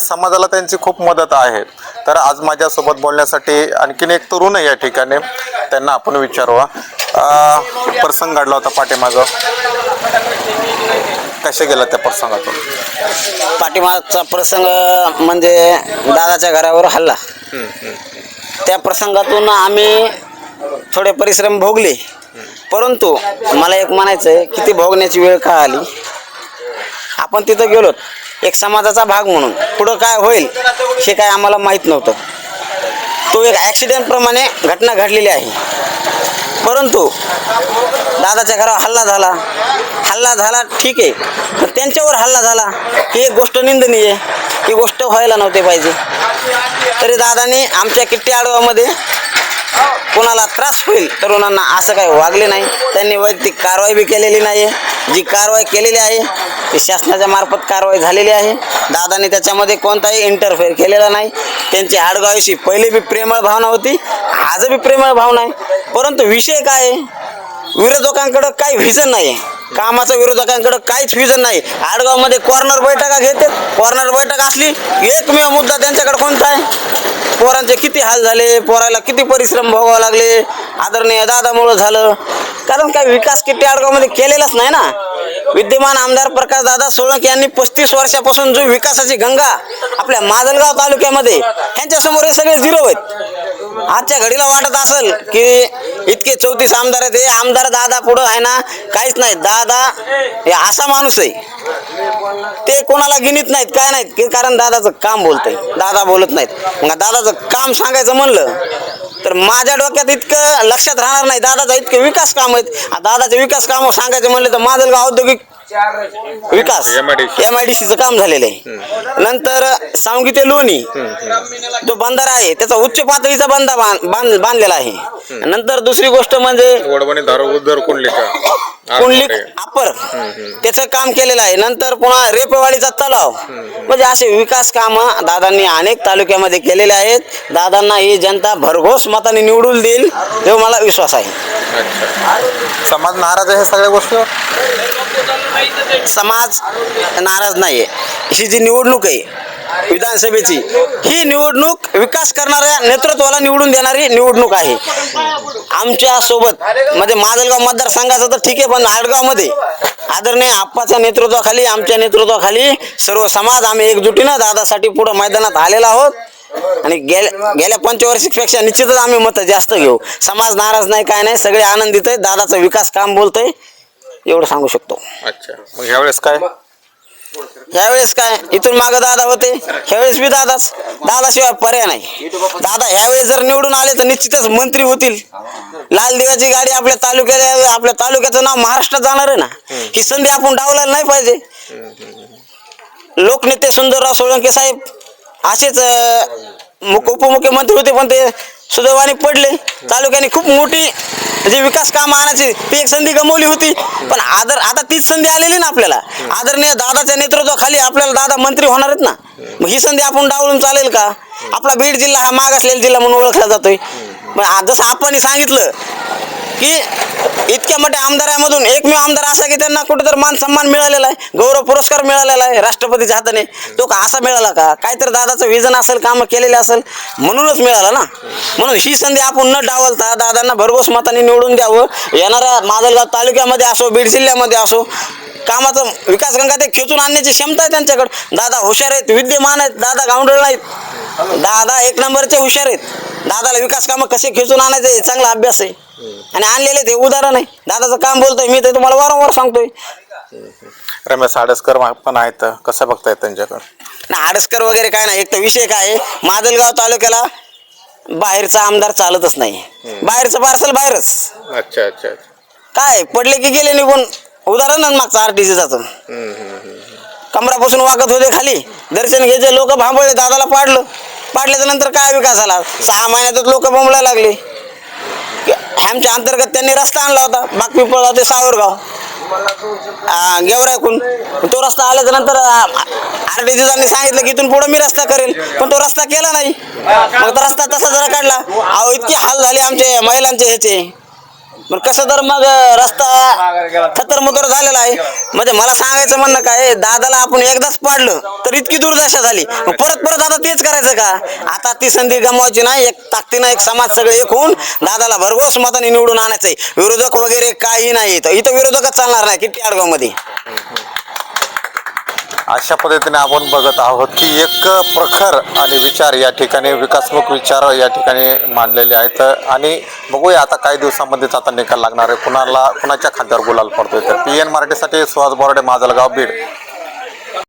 समाजाला त्यांची खूप मदत आहे. तर आज माझ्यासोबत बोलण्यासाठी आणखीन एक तरुण आहे या ठिकाणी. त्यांना आपण विचारूया. प्रसंग घडला होता पाठीमागं. कसे गेला त्या प्रसंगातून? पाठीमागचा प्रसंग म्हणजे दादाच्या घरावर हल्ला. त्या प्रसंगातून आम्ही थोडे परिश्रम भोगले. परंतु मला एक म्हणायचं आहे की ती भोगण्याची वेळ का आली? आपण तिथं गेलो. एक समाजाचा भाग म्हणून. पुढं काय होईल हे काय आम्हाला माहीत नव्हतं. तो एक ॲक्सिडेंटप्रमाणे घटना घडलेली आहे. परंतु दादाच्या घरावर हल्ला झाला. हल्ला झाला ठीक आहे. पण त्यांच्यावर हल्ला झाला. ही एक गोष्ट निंदनीय आहे. ही गोष्ट व्हायला नव्हती पाहिजे. तरी दादाने आमच्या किट्टी आडवामध्ये कोणाला त्रास होईल तरुणांना असं काही वागले नाही. त्यांनी वैयक्तिक कारवाई बी केलेली नाही आहे जी कारवाई केलेली आहे ती शासनाच्या मार्फत कारवाई झालेली आहे. दादाने त्याच्यामध्ये कोणताही इंटरफेअर केलेला नाही. त्यांची हाडगावीशी पहिले बी प्रेमळ भावना होती आज बी प्रेमळ भावना आहे. परंतु विषय काय आहे? विरोधकांकडं काही व्हिजन नाही आहे कामाचं विरोधकांकडं काहीच व्हिजन नाही. आडगावमध्ये कॉर्नर बैठका घेते कॉर्नर बैठक असली एकमेव मुद्दा त्यांच्याकडे कोणता आहे? पोरांचे किती हाल झाले? पोराला किती परिश्रम भोगावे लागले? आदरणीय दादामुळं झालं. कारण काय विकास किती आडगावमध्ये केलेलाच नाही ना? विद्यमान आमदार प्रकाश दादा सोळंक यांनी पस्तीस वर्षापासून जो विकासाची गंगा आपल्या माजलगाव तालुक्यामध्ये ह्यांच्यासमोर हे सगळे झिरो आहेत. आजच्या घडीला वाटत असेल की इतके चौतीस आमदार आहेत हे आमदार दादा पुढं आहे ना काहीच नाही. दादा हे असा माणूस आहे. ते कोणाला गिनीत नाहीत काय नाहीत की कारण दादाचं काम बोलतंय. दादा बोलत नाहीत. मग दादाचं काम सांगायचं म्हणलं तर माझ्या डोक्यात इतकं लक्षात राहणार नाही. दादाचा इतके विकास काम आहेत. दादाचे विकास काम सांगायचं म्हणलं तर माझं औद्योगिक विकास. एम आय डी सीचं काम झालेलं आहे. नंतर सांगी ते लोणी जो बंधारा आहे त्याचा उच्च पातळीचा बंधा बांध बांध- बांधलेला आहे. नंतर दुसरी गोष्ट म्हणजे कुंडलिक. अप्पर. त्याचं काम केलेलं आहे. नंतर पुन्हा रेपेवाडीचा तलाव. म्हणजे असे विकास कामं दादांनी अनेक तालुक्यामध्ये केलेले आहेत. दादांना ही जनता भरघोस मताने निवडून देईल एवढा मला विश्वास आहे. समाज नाराज आहे ह्या सगळ्या गोष्टीवर? समाज नाराज नाहीये. ही जी निवडणूक आहे विधानसभेची ही निवडणूक विकास करणाऱ्या नेतृत्वाला निवडून देणारी निवडणूक आहे. आमच्यासोबत म्हणजे माजलगाव मतदारसंघाचं तर ठीक आहे पण आडगावमध्ये आदरणीय आप्पाच्या नेतृत्वाखाली आमच्या नेतृत्वाखाली सर्व समाज आम्ही एकजुटीनं दादासाठी पुढं मैदानात आलेला आहोत. आणि गेल्या गेल्या पंचवर्षीपेक्षा निश्चितच आम्ही मतं जास्त घेऊ. समाज नाराज नाही काय नाही सगळे आनंदित आहे दादाचा विकास काम बोलतोय. एवढं सांगू शकतो. अच्छा. मग ह्यावेळेस काय? यावेळेस काय? इथून मागं दादा होते. ह्यावेळेस बी दादाच. दादाशिवाय पर्याय नाही. दादा ह्यावेळेस जर निवडून आले तर निश्चितच मंत्री होतील. लाल दिव्याची गाडी आपल्या तालुक्याला आपल्या तालुक्याचं नाव महाराष्ट्रात जाणार आहे ना. ही संधी आपण डावलायला नाही पाहिजे. लोकनेते सुंदरराव सोळंके साहेब असेच उपमुख्यमंत्री होते पण ते सुदैवाने पडले. तालुक्याने खूप मोठी म्हणजे विकास काम आणायची ती एक संधी गमवली होती. पण आदर आता तीच संधी आलेली ना आपल्याला. आदरणीय दादाच्या नेतृत्वाखाली आपल्याला दादा मंत्री होणार आहेत ना. मग ही संधी आपण डावलून चालेल का? आपला बीड जिल्हा हा मागासलेला जिल्हा म्हणून ओळखला जातोय. मग जसं आपण सांगितलं की इतक्या मोठ्या आमदारामधून एकमेव आमदार असा की त्यांना कुठेतरी मान सन्मान मिळालेला आहे गौरव पुरस्कार मिळालेला आहे राष्ट्रपतीच्या हाताने. तो का असा मिळाला का? काहीतरी दादाचं विजन असेल कामं केलेले असेल म्हणूनच मिळाला ना? म्हणून ही संधी आपण न डावलता दादांना भरघोस मताने निवडून द्यावं. येणाऱ्या माजलगाव तालुक्यामध्ये असो बीड जिल्ह्यामध्ये असो कामाचं विकास गंगा ते खेचून आणण्याची क्षमता आहे त्यांच्याकडे. दादा हुशार आहेत विद्यमान आहेत दादा गावंडळ नाहीत. दादा एक नंबरचे हुशार आहेत. दादाला विकास कामं कसे खेचून आणायचे चांगला अभ्यास आहे. आणि आणलेले ते उदाहरण आहे. दादाचं काम बोलतोय मी ते तुम्हाला वारंवार सांगतोय. रमेश आडसकर पण आहेत. कसं बघतायत त्यांच्याकडे? ना आडसकर वगैरे काय नाही एक तर विषय काय आहे माजलगाव तालुक्याला बाहेरचा आमदार चालतच नाही. बाहेरचं पार्सल बाहेरच. अच्छा अच्छा काय पडले की गेले निघून. उदाहरण मागचं आर टी जातं कमरापासून वागत होते खाली. दर्शन घ्यायचे लोक भांबळले दादाला पाडलं. पाडल्याच्या नंतर काय विकास झाला? सहा महिन्यातच लोक बोंबला लागले. आमच्या अंतर्गत त्यांनी रस्ता आणला होता. बागपिंपळगाव ते सावरगाव. गेवरायकून तो रस्ता आल्याच्यानंतर आर टी सांगितलं की इथून पुढे मी रस्ता करेल पण तो रस्ता केला नाही. मग तो रस्ता तसा जरा काढला. अहो इतके हाल झाले आमचे महिलांचे ह्याचे. पण कसं तर मग रस्ता थत्तरमतर झालेला आहे. म्हणजे मला सांगायचं म्हणणं काय दादाला आपण एकदाच पाडलं तर इतकी दुर्दशा झाली. मग परत परत आता तेच करायचं का? आता ती संधी गमवायची नाही एक ताकदीनं एक समाज सगळे एक होऊन दादाला भरघोस मताने निवडून आणायचंय. विरोधक वगैरे काही नाही इथं इथं विरोधकच चालणार नाही किती आडगावमध्ये अशा पद्धतीने आपण बघत आहोत की एक प्रखर आणि विचार या ठिकाणी विकासमुख विचार या ठिकाणी मांडलेले आहेत. आणि बघूया आता काही दिवसामध्येच आता निकाल लागणार आहे. कुणाला कुणाच्या खात्यावर गुलाल पडतोय तर पी एन मराठीसाठी सुहास बोराडे माझलगाव बीड.